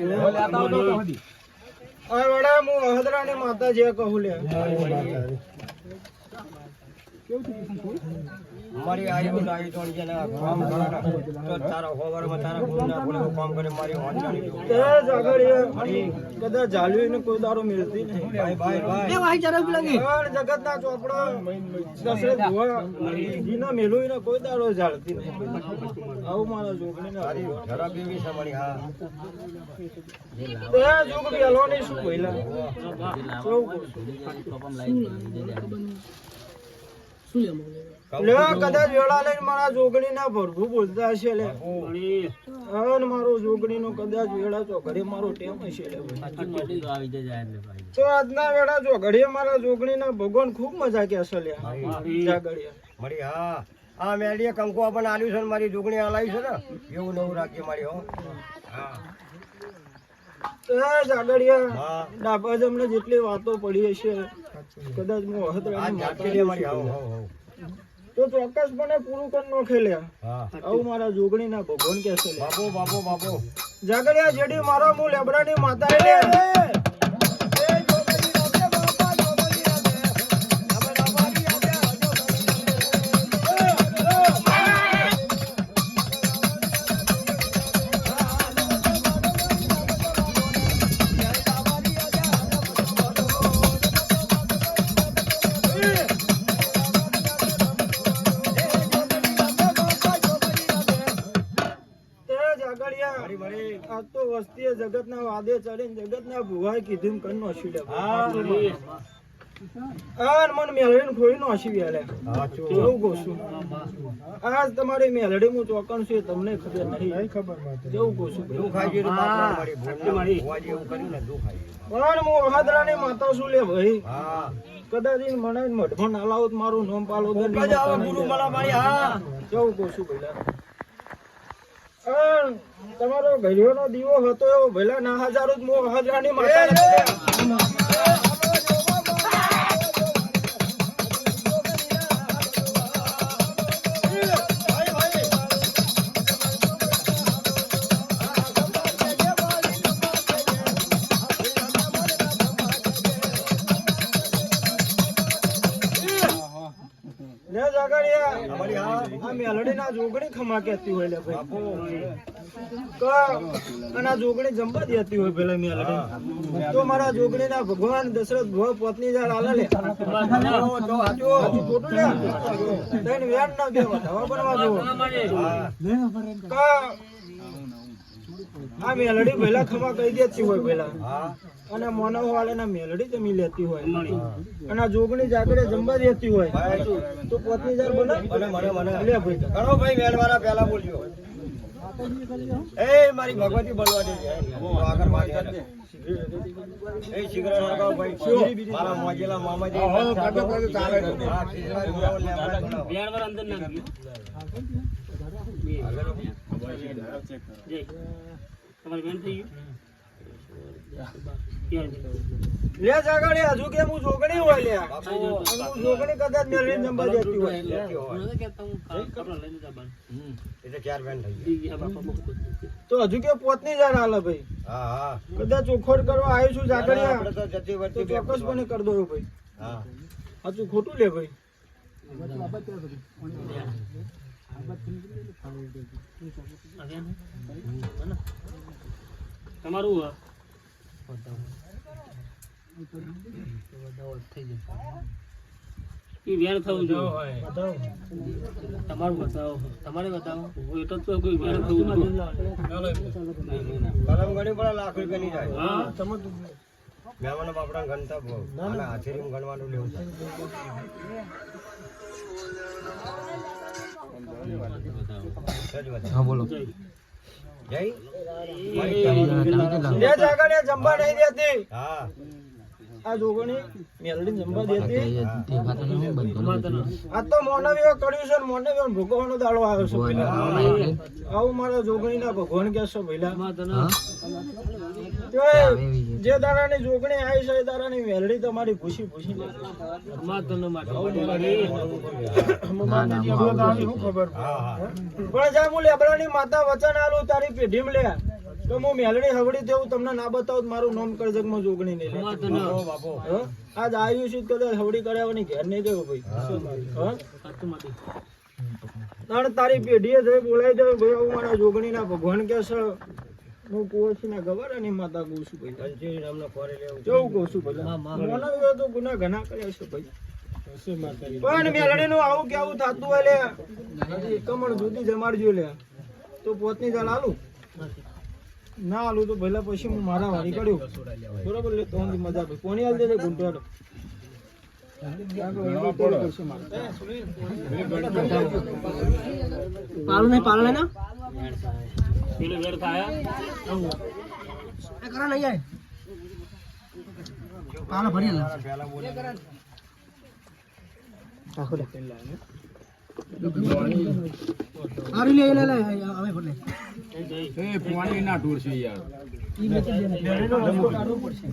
વડા માતા જે કહું લે. મારી આયુ લાવી તો છે ને કામ કરે તો તારા હોવરમાં તારા ગુરુ ના બોલે કામ કરે મારી જોડે. તે જાગડીએ કદાચ જાળવી ને કોઈ દારો મિલતી નહીં. ભાઈ ભાઈ ભાઈ. પણ જગતના ચોપડા દસરે ધોવા જીના મેલું ને કોઈ દારો જાળતી નહીં. આવું મારા જોગણીને તારી જરા એવી છે મારી હા. તે જોગ પેલોની શું ભઈલા સૌ લે કદાચ વેળા લઈને મારા જોગણી ના ભરવું બોલતા હશે લે. અને મારો જોગણી નો કદાચ વેળા તો ઘરે મારો ટેમ હશે લે તો આજના વેળા જો ઘરે મારા જોગણી ના ભગવાન ખૂબ મજા કે હશે લે. જાગડીએ મારી. હા. મેળીએ મેડીએ પણ આલ્યું છે ને મારી જોગણી હલાવી છે ને? એવું નવું રાખીએ મારી હો. હા. હા. ડાબા જેટલી વાતો પડી હશે કદાચ હું આ હતરાની ચોક્કસ તો ચોક્કસપણે પૂરું કરી નો ખેલે આવું મારા જોગણી ના ભગવાન કે છે બાપો બાપો બાપુ બાપુ જાગડિયા જેડી મારો હું લેબરાની માતા આ તો વસ્તીએ જગતના વાદે ચડીને જગતના ભુવાએ કીધું કન નો સીડે હા મન મેલડીને ખોઈ નો વેલે. એવું કહું આજ તમારી મેલડી હું ચોકણ છું તમને ખબર નહીં. ખબર જેવું કહું છું. દુઃખ આવી ગયું બાપા મારી ભૂલ મારી ભુવાજી એવું કર્યું ને દુઃખ આવી ગયું. પણ હું અહાદરાની માતા છું લે ભાઈ. કદાચ મને મઢમાં ના લાવો મારું નામ પાલો દે કજ આવો ગુરુ મારી હા. જેવું અન તમારો ઘડિયોનો દીવો હતો એવો ભઈલા ના હજારો જ મો અહાદરાની માતા મેલડીના જોગણી ખમા કહેતી હોય લે ભાઈ. અને જોગણી જમવા દેતી હોય પેલા મેલડી તો મારા જોગણીના ભગવાન દશરથ ભવ પત્ની આલે લે. તો હાચું. હાચું ખોટું લે. ના બનવા ક આ મેલડી પહેલા ખમા કહી દેતી હોય હા. અને મોનવ વાળાના મેલડી જમી લેતી હોય. અને જોગણી જાગડે જમવા દેતી હોય. તો. પોતની જાર બને મને મને મને. લે ભાઈ. ઘણો ભાઈ મેલવાળા પહેલા બોલજો. એ મારી ભગવતી બોલવા દે આગળ વાત કરે. એ શિખરા લગાવો ભાઈ. મારા મોજેલા મામાજી હા, શિખરા બોલાવો ને થઈ બોલાવો. લે જાગડે હજુ કે હું જોગણી હોય લે? હું જોગણી કદાચ મેલડી નંબર દેતી હોય. તો ચાર બેન થઈ તો હજુ કે પોતની જાણ હાલે ભાઈ. હા હા. કદાચ ચોખોટ કરવા આવ્યો છું આપણે જાગડિયા તો જતી બે ચોક્કસપણે કરી દો ભાઈ. હા. હજુ ખોટું લે ભાઈ. તમારું તમારું બતાવો. તમારે બતાવો. હું એટલો જ કહું કે વેર થવું જાય હા? મહેમાનો બાપડા ગણતા અને હાથેરીમાં ગણવાનું લેવું વાત. જમવા નહીં દેતી. હા આ જોગણી મેલડી જમવા દેતી. આ તો મોનવીઓ કર્યું છે મોનવીઓ ભોગવવાનો દાડો આવ્યો છે. આવું મારા જોગણીના ભગવાન કહેશો એ જે દાડાની જોગણી આવી છે એ દાડાની વેલડી તમારી ભૂસી ભૂસી પણ જા હું લેબડાની માતા વચન આલું તારી પેઢીમ લે. તો હું મેલડી હવડી થયું તમને ના બતાવું મારું મારું નામ કરજગમાં જોગણી નહીં આજ આવ્યું છું તો કદાચ હવડી કરાવવાની ઘેર નહીં ગયો ભાઈ. તારી પેઢીએ જઈ બોલાઈ દે ભાઈ આવું મારા જોગણીના ભગવાન કે છે. હું કુંવરસીના અને માતા કહું છું ભાઈ કંચેરી નામનો ફોરે લેવું કેવું કહું છું ભાઈ મને તો ગુના ઘણા કર્યા છે ભાઈ. પણ મેલડીનું આવું કેવું થતું હોય લે. કમળ જુદી જમાડજો લે તો પોતની જાણ આલું. ના આલું તો પહેલા પછી હું મારા વાળી કર્યું બરોબર લે તો મજા ભાઈ કોની હાલ દે ગુંટવાડો પાલું નહીં પાલું નહીં પેલો વેર થાય કરા લઈ આય. પાલો ભરી લે. આરી લે લે લે હવે ભર લે એ પાણી ના ઢોર છે યાર. કાઢવો પડશે